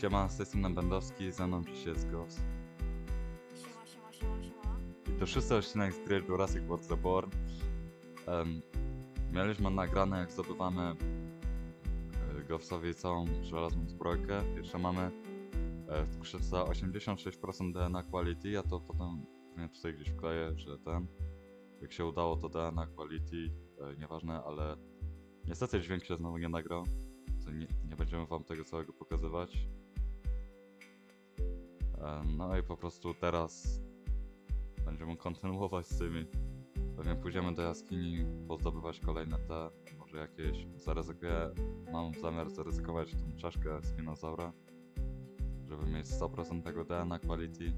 Siema, z tej strony Będowski, ze mną dziś jest Ghost. Siema, siema, siema, siema. I to szósty odcinek z gry Jurassic World Reborn. Um, mieliśmy nagrane jak zdobywamy e, Ghost'owi całą żelazną zbrojkę. Jeszcze mamy e, w skrzynce 86% DNA quality, ja to potem pewnie tutaj gdzieś wkleję, że ten, jak się udało to DNA quality, e, nieważne, ale niestety dźwięk się znowu nie nagrał. Nie, nie będziemy wam tego całego pokazywać. E, No i po prostu teraz będziemy kontynuować z tymi. Pewnie pójdziemy do jaskini, pozdobywać kolejne te, może jakieś. Zaryzykuję, mam zamiar zaryzykować tą czaszkę spinozaura, żeby mieć 100% tego DNA quality.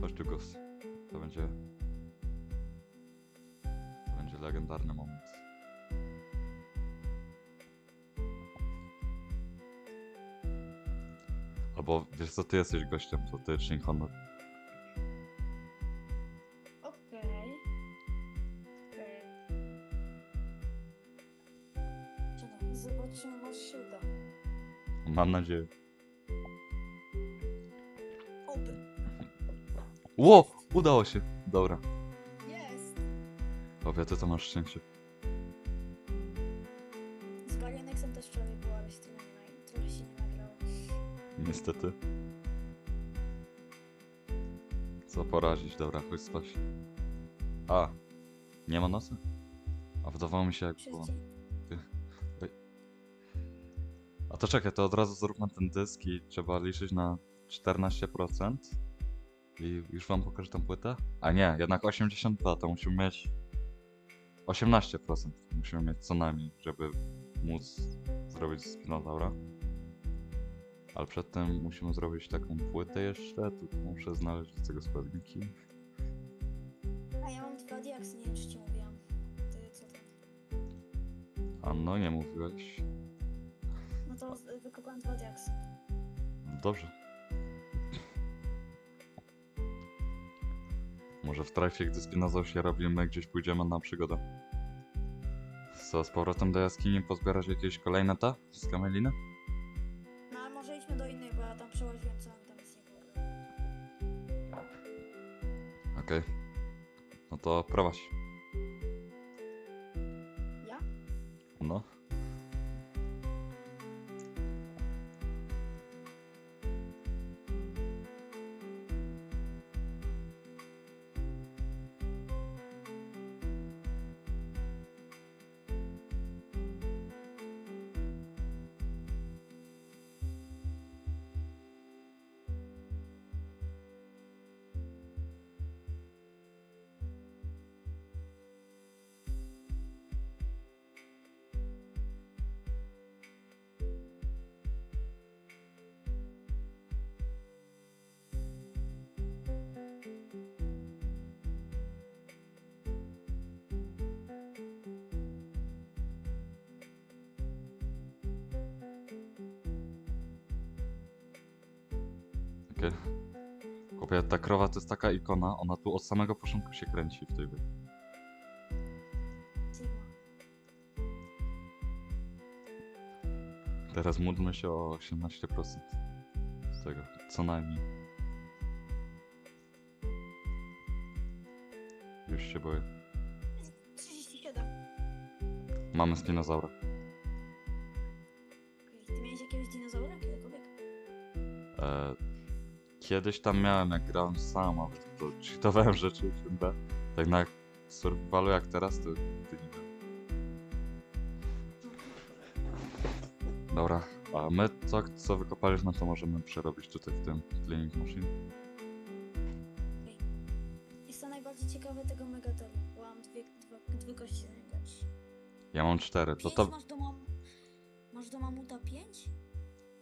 Chodź tu. To będzie... To będzie legendarny moment. Albo wiesz co, ty jesteś gościem, to ty czyń honor. Okej. Okej. Czekaj, zobaczymy, może się uda. Mam nadzieję. Oby. Ło! Udało się! Dobra. Jest! Ty to masz szczęście. Niestety. Co porazić? Dobra, chodź spać. A! Nie ma nocy? A wydawało mi się jak było. A to czekaj, to od razu zróbmy ten dysk i trzeba liczyć na 14%. I już wam pokażę tą płytę? A nie, jednak 82, to musimy mieć 18% musimy mieć co najmniej, żeby móc zrobić spinozaura. Ale przed tym musimy zrobić taką płytę jeszcze, tylko muszę znaleźć do tego składniki. A ja mam dwa diaksy, nie wiem czy ci mówiłam. Ty co tam? A no, nie mówiłeś. No to z- wykopałem dwa diaksy. Dobrze. Może w trakcie, gdy spinozaur się robimy, gdzieś pójdziemy na przygodę. Co, z powrotem do jaskini pozbierać jakieś kolejne te z kameliny? Да тоа прваш. Okej. Chłopie, ta krowa to jest taka ikona, ona tu od samego początku się kręci w tej. Sigma. Teraz módlmy się o 18% z tego, co najmniej. Już się boję. 37. Mamy spinozaura. Okej, ty miałeś jakiegoś dinozaura kiedykolwiek? E, kiedyś tam miałem, jak grałem sam, ale to cheatowałem rzeczy w tym B. Tak na survivalu jak teraz, to nigdy nie wiem. Dobra, a my to, co wykopaliśmy, to możemy przerobić tutaj w tym cleaning machine. Jest to najbardziej ciekawe tego megatoru, bo mam dwie, dwa, dwie kości dać. Ja mam cztery, to Pięć to... masz do mam... Masz do mamuta pięć?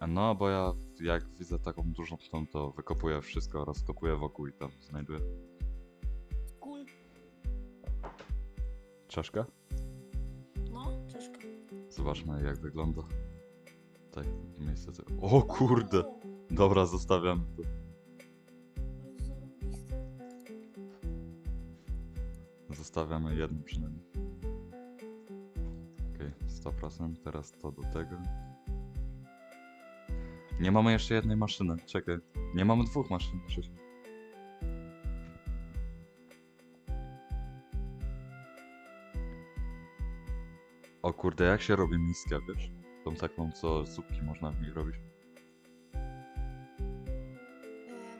No, bo ja jak widzę taką dużą tą, to wykopuję wszystko, rozkopuję wokół i tam znajduję. Kul. Czaszka? No, czeszka. Zobaczmy jak wygląda. Tutaj, miejsce... O kurde! Dobra, zostawiam to. Zostawiamy jedno przynajmniej. Okej, 100%. Teraz to do tego. Nie mamy jeszcze jednej maszyny, czekaj. Nie mamy dwóch maszyn. Krzysiu. O kurde, jak się robi miskę, wiesz? Tą taką, co zupki można w niej robić. E,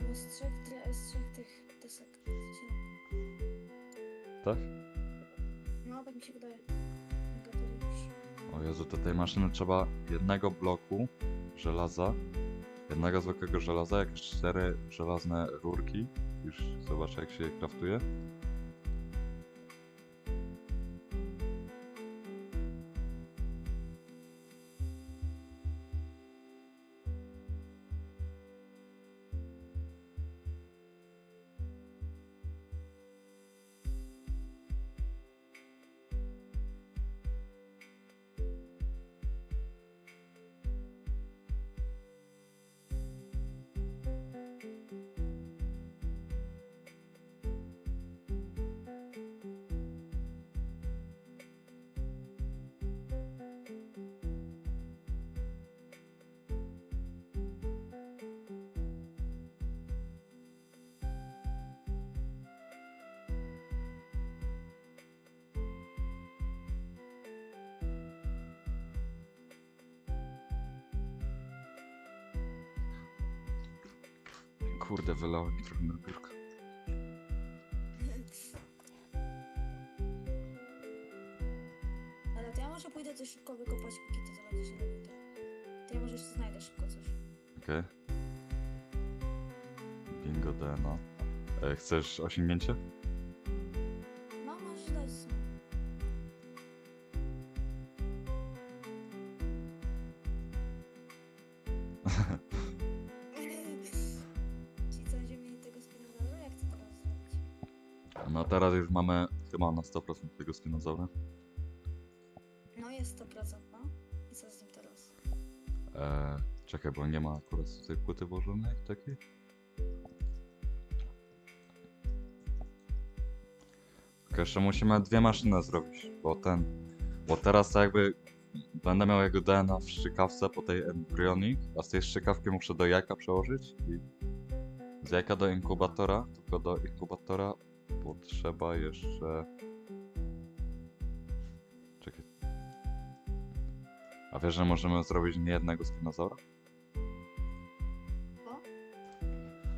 no z trzech, z trzech tych desek. Tak? O Jezu, do tej maszyny trzeba jednego bloku żelaza, jednego zwykłego żelaza, jakieś cztery żelazne rurki. Już zobaczę jak się je kraftuje. Kurde, wylałem trochę na biurko. Ale to ja może pójdę coś szybko wykopać, póki to zależy się robi to. To ja może jeszcze znajdę szybko coś. Okej. Bingo DNA. E, chcesz osiągnięcie? Na 100% tego spinozaura. No jest 100%, no. I co z nim teraz? E, czekaj, bo nie ma akurat tej płyty włożonej takiej. Tylko jeszcze musimy dwie maszyny zrobić, bo ten... Bo teraz tak jakby będę miał jego DNA w szczykawce po tej embryonic, a z tej szczykawki muszę do jajka przełożyć i z jajka do inkubatora, tylko do inkubatora potrzeba jeszcze... A wiesz, że możemy zrobić nie jednego spinozaura? O?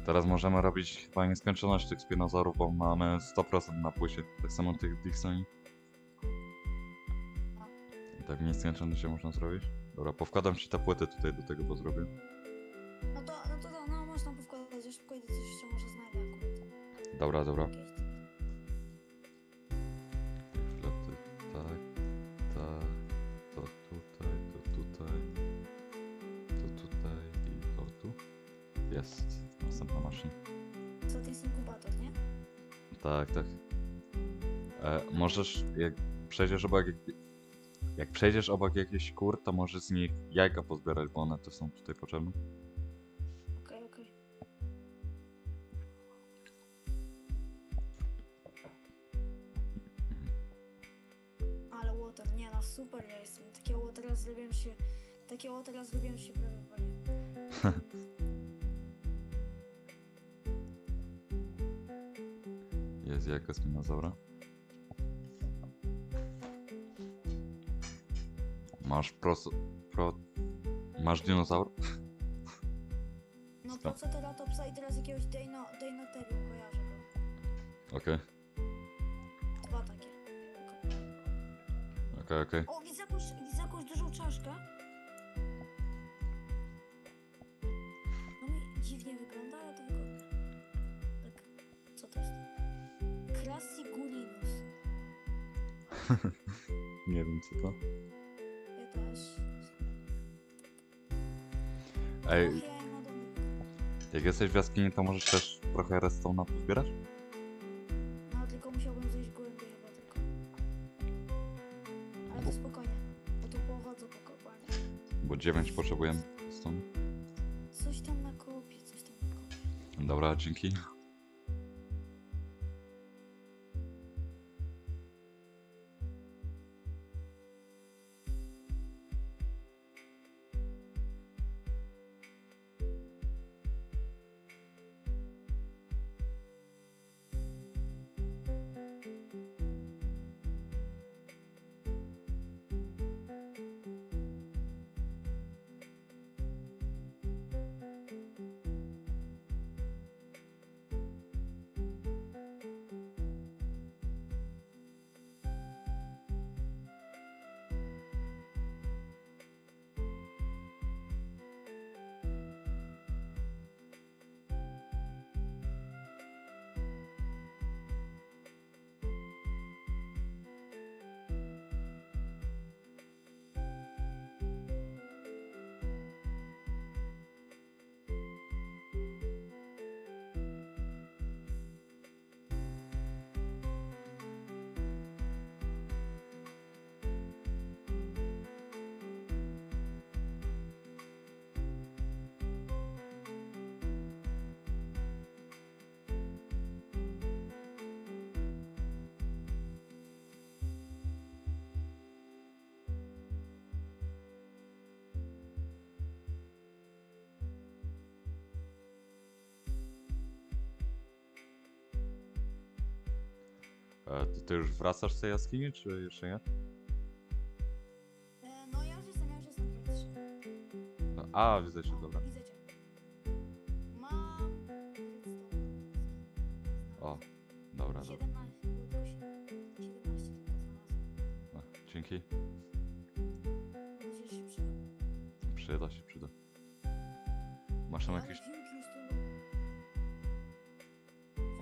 Teraz możemy robić chyba nieskończoność tych spinozaurów, bo mamy 100% na płycie. Tak samo tych Dixoni. I tak nieskończoność się można zrobić. Dobra, powkładam ci te płyty tutaj do tego, bo zrobię. No to, no to, no, no można powkładać, ja szybko idę coś jeszcze może znajdę akurat. Dobra, dobra. Jest, następna maszyna. Co to jest inkubator, nie? Tak, tak. E, możesz, jak przejdziesz obok, jak, jak przejdziesz obok jakichś kur, to możesz z nich jajka pozbierać, bo one też są tutaj potrzebne. Deino, Deinoterium kojarzę go. Okej, Dwa takie. okej, okej. O, widzę jakąś, widzę jakąś dużą czaszkę. No mi dziwnie wygląda, ale to wygląda. Tak. Co to jest? Crassigulinus. Nie wiem co to. Ja też. Ej, jak jesteś w jaskini, to możesz też trochę redstone'a pozbierać? No tylko musiałbym zejść głębiej chyba tylko. Ale to spokojnie. Bo tu pochodzę po kopalni. Bo 9 potrzebujemy stone. Coś tam na kopie, coś tam na kopie. Dobra, dzięki. E, to ty już wracasz z tej jaskini, czy jeszcze nie? E, no ja już jestem, ja już jestem. No, A, widzę cię, dobra. Widzę cię. Mam... O, dobra, dobra. 17, było tylko 17 tylko znalazłem. No, dzięki. Mam nadzieję, że się przyda. Przyda się, przyda. Masz tam Ale tu...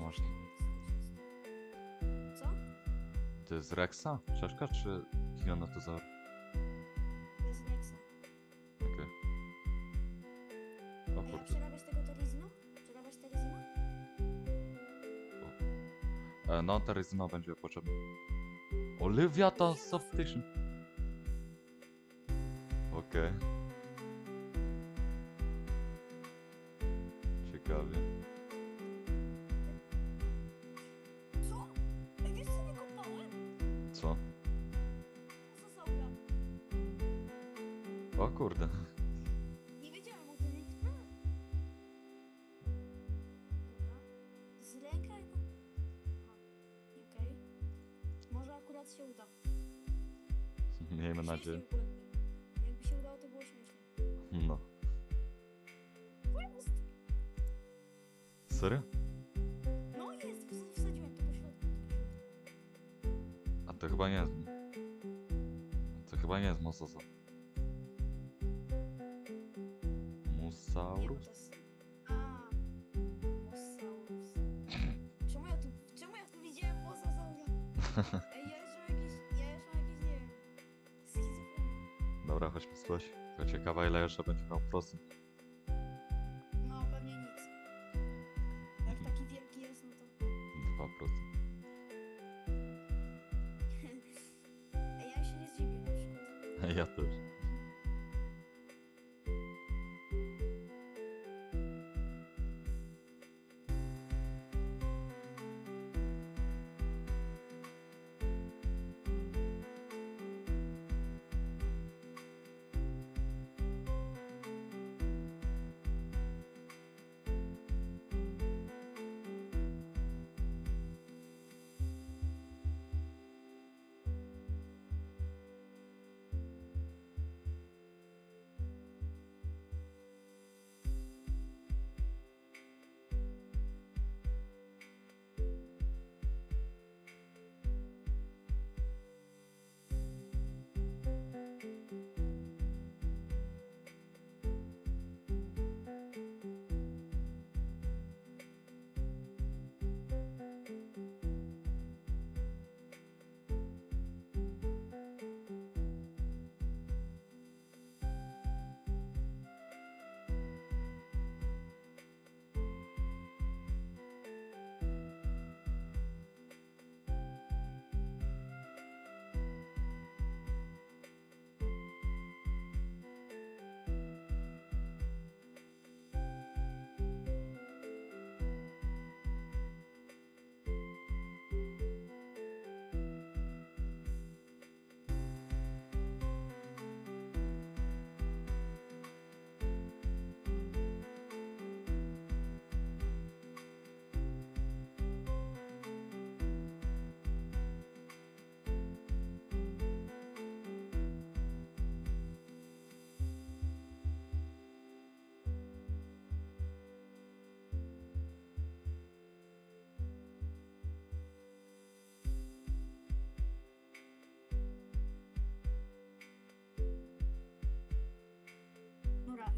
Masz... To jest Rexa? Czaszka, czy Giganotozaur? To jest Rexa. Okej. O A ja kurde. przerabiasz tego Terizino? Przerabiasz Terizino? E, no, Teryzyna będzie potrzebna. Oliwiata Softation. Okej. No. Jest. Serio? No jest, ws- wsadziłem to po środku. To po środku. A to chyba nie jest. To chyba nie jest Mosasaur. Nie, bo Musaurus? to jest... A, Mosasaurus. Czemu ja tu, czemu ja tu widziałem Mosasaura? Chodźmy spać. Ciekawa ile jeszcze będzie miał procent.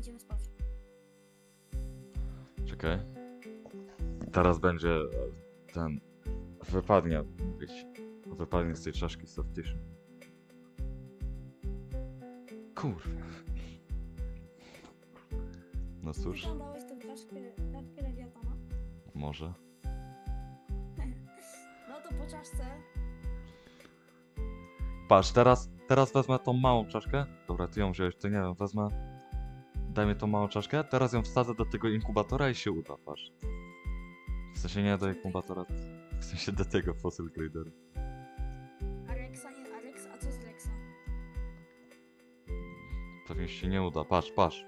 Idziemy spać. Czekaj. Teraz będzie e, ten. Wypadnie mówić. Wypadnie z tej czaszki Softition. Kurwa. No cóż, czaszkę, czaszkę lewiatana. może. No to po czaszce. Patrz, teraz, teraz wezmę tą małą czaszkę. Dobra, ty ją wziąłeś, to nie wiem, wezmę. Dajmy tą małą czaszkę, teraz ją wsadzę do tego inkubatora i się uda, patrz. W sensie nie do inkubatora, w sensie do tego fossil grader. A Rexa nie Alex, a co z Rexa? Pewnie się nie uda, patrz, patrz.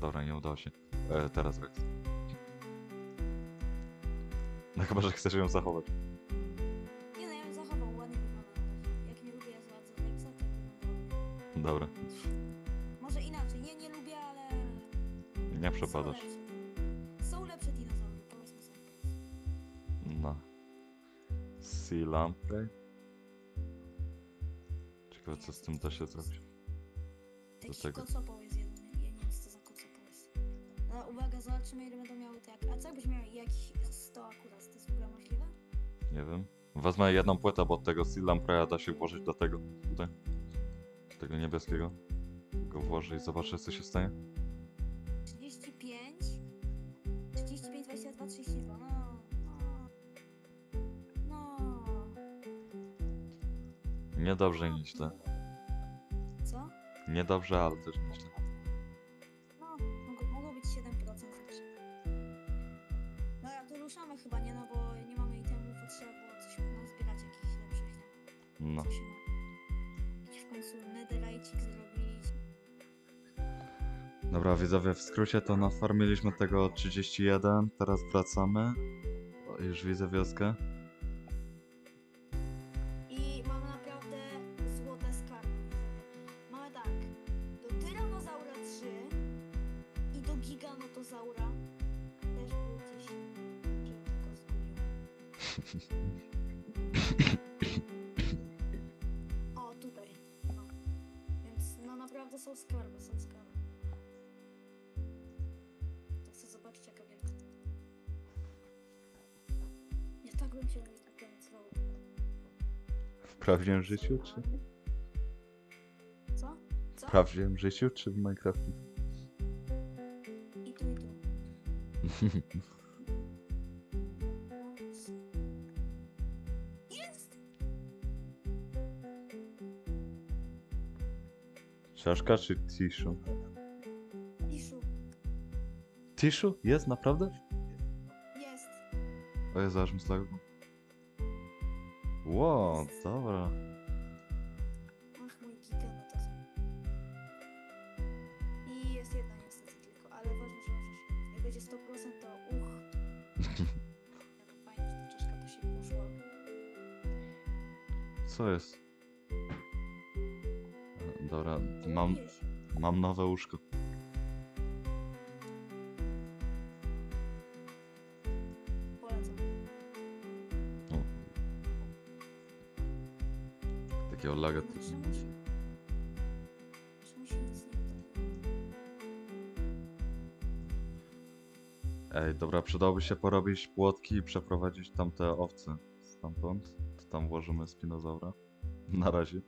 Dobra, nie udało się. E, teraz Rex. No chyba, że chcesz ją zachować. Nie no, ja bym zachował, ładnie wygląda. Jak nie lubię zładzę Rexa, to... Dobra. Są przepadasz. lepsze. Są lepsze dinozaury, powiedzmy sobie. No. Sea Lamprey? Ciekawe co z tym da się zrobić. Taki tego. kocopał jest jeden, ja nie wiem co za kocopał jest. No uwaga, zobaczymy ile będą miały tak. A co jakbyś miał jakiś 100 akurat, to jest w ogóle możliwe? Nie wiem. Wezmę jedną płytę, bo od tego Sea Lampreya da się włożyć do tego. Tutaj. Tego niebieskiego. Go włożę i zobaczę co się stanie. Niedobrze i nieźle. Co? Niedobrze, ale też nieźle. No, mogło, mogło być 7% zawsze. No ja to ruszamy chyba, nie? No bo nie mamy itemów, to trzeba było coś nazbierać jakichś lepszych, nie? No. Coś. Jakiś w końcu netherite'ik zrobić. Dobra, widzowie, w skrócie to nafarmiliśmy tego 31, teraz wracamy. O, już widzę wioskę. Prawdziwym życiu, czy? Co? Co? W prawdziwym życiu, czy w Minecrafcie? I tu, i tu. Jest! Czaszka czy tissue? Iszu. Tissue? Jest, naprawdę? Jest. O Jezu, aż myślałem. Wow, dobra. Ach, mój gigant. I jest jedna niestety tylko, ale ważne, że możesz. Jak będzie 100% to uch. Że ta czaszka to się poszła. Co jest? Dobra, mam, mam nowe łóżko. Takiego laga. Udaje? Ej, dobra, przydałoby się porobić płotki i przeprowadzić tamte owce stamtąd. To tam włożymy spinozaura. Na razie.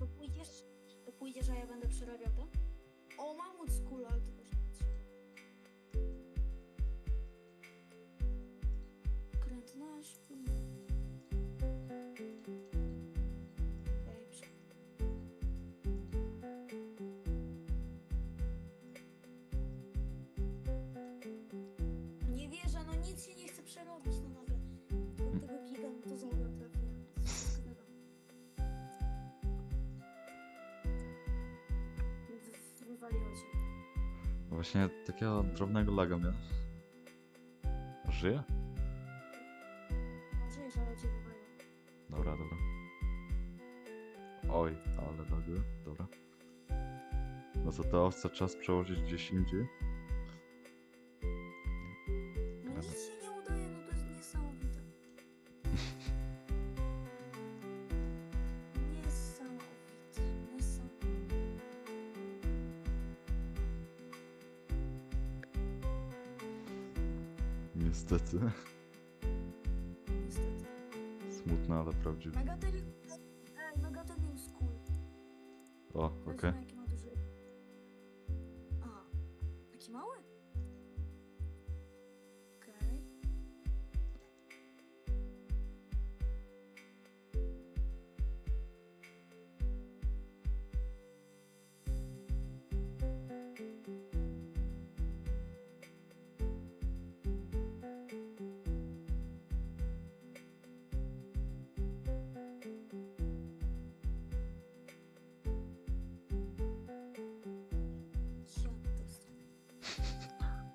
Właśnie takiego drobnego laga miałem. Żyje? Żyjesz, ale cię wywaliło. Dobra, dobra. Oj, ale laguje. Dobra. No to te owce czas przełożyć gdzieś indziej.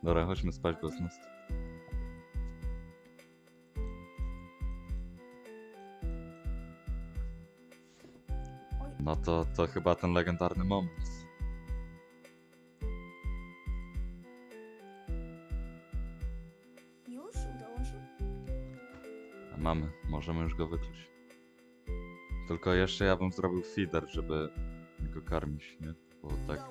Dobra, chodźmy spać, Gosnost. No to, to chyba ten legendarny moment. Już? Mamy, możemy już go wykluć. Tylko jeszcze ja bym zrobił feeder, żeby go karmić, nie? Bo tak...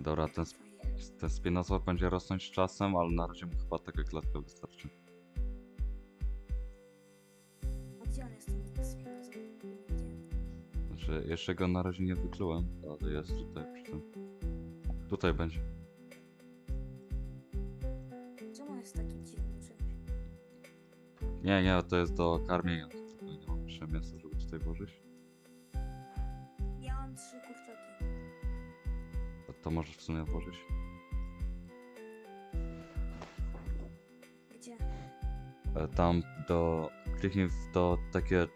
dobra, ten, sp- ten spinozłap będzie rosnąć z czasem, ale na razie mu chyba taka klatka wystarczy. Gdzie on jest ten? Znaczy, jeszcze go na razie nie wyklułem, ale jest tutaj przy tym. Tutaj będzie. Czemu on jest taki dziwny czymś? Nie, nie, to jest do karmienia. Nie mam jeszcze miejsca, żeby tutaj włożyć. To, możesz w sumie włożyć. Gdzie? E, Tam do. Kliknij w to takie e,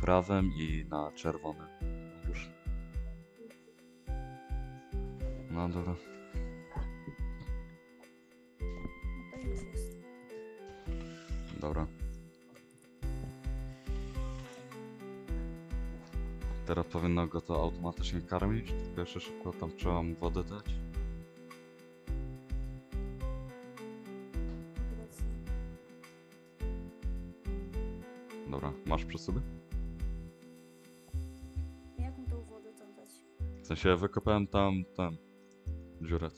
prawem i na czerwone. Już. No dobra. To już jest. Dobra. Teraz powinno go to automatycznie karmić, tylko jeszcze szybko tam trzeba mu wodę dać. Dobra, masz przy sobie? Jak mu tą wodę tam dać? W sensie wykopałem tam ten dziurę.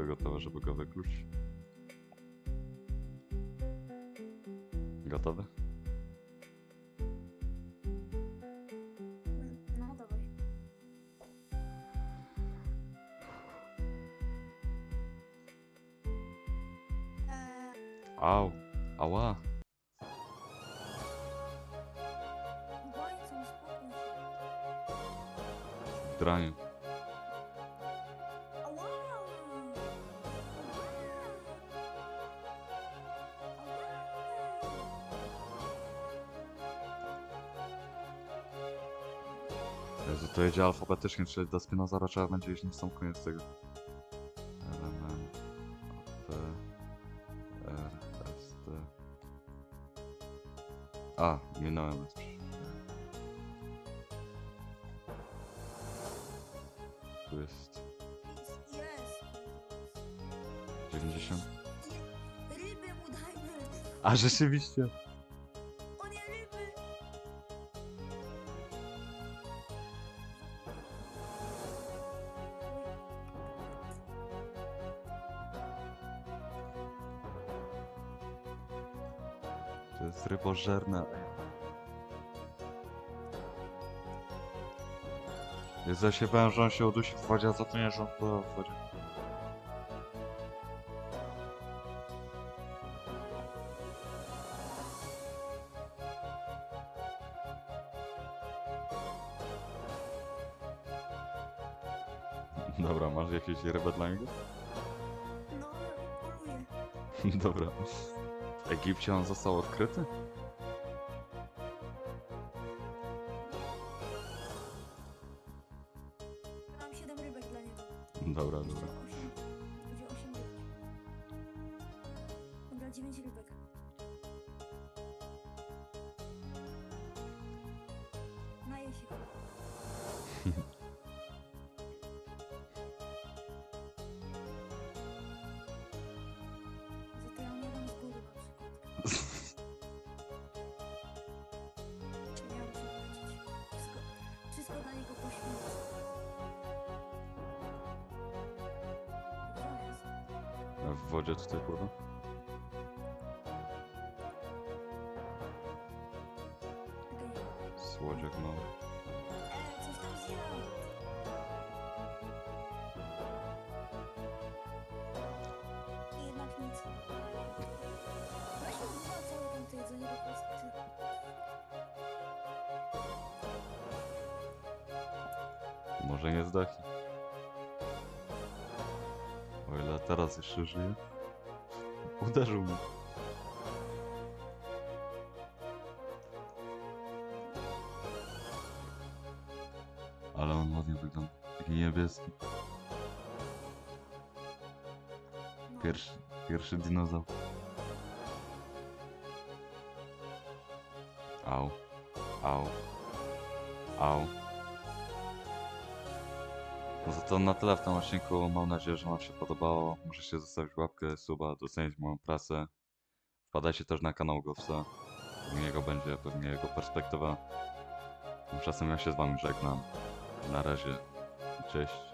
Wszystko gotowe, żeby go wykluć. Gotowy? Mm, No dawaj. Eee, Au! Ała! Spokój. Draniu. To jedzie alfabetycznie, czyli do Spinozara trzeba będzie iść na sam koniec tego. Element P R S T A, minąłem już. Tu jest Jest! 90. Ryby mu dajmy! A rzeczywiście! To jest rybożerne. Jezu, ja się bałem, że on się udusi w wodzie, a za to nie, że on w wodzie. Dobra, masz jakieś rybę dla niego? Egipcie on został odkryty? Mam 7 rybek dla niego. Dobra, dobra. 8. Będzie 8 rybek. Dobra, 9 rybek. Naje się. Wodzie tutaj pływa? Słodziak mały. E, coś tam O ile teraz jeszcze żyje. Uderzył mnie. Ale on ładnie wygląda. Taki niebieski. Pierwszy, pierwszy dinozaur. Au. Au. Au. No to, to na tyle w tym odcinku. Mam nadzieję, że Wam się podobało. Możecie zostawić łapkę, suba, docenić moją pracę. Wpadajcie też na kanał Gowsa. U niego będzie pewnie jego perspektywa. Tymczasem ja się z Wami żegnam. Na razie. Cześć.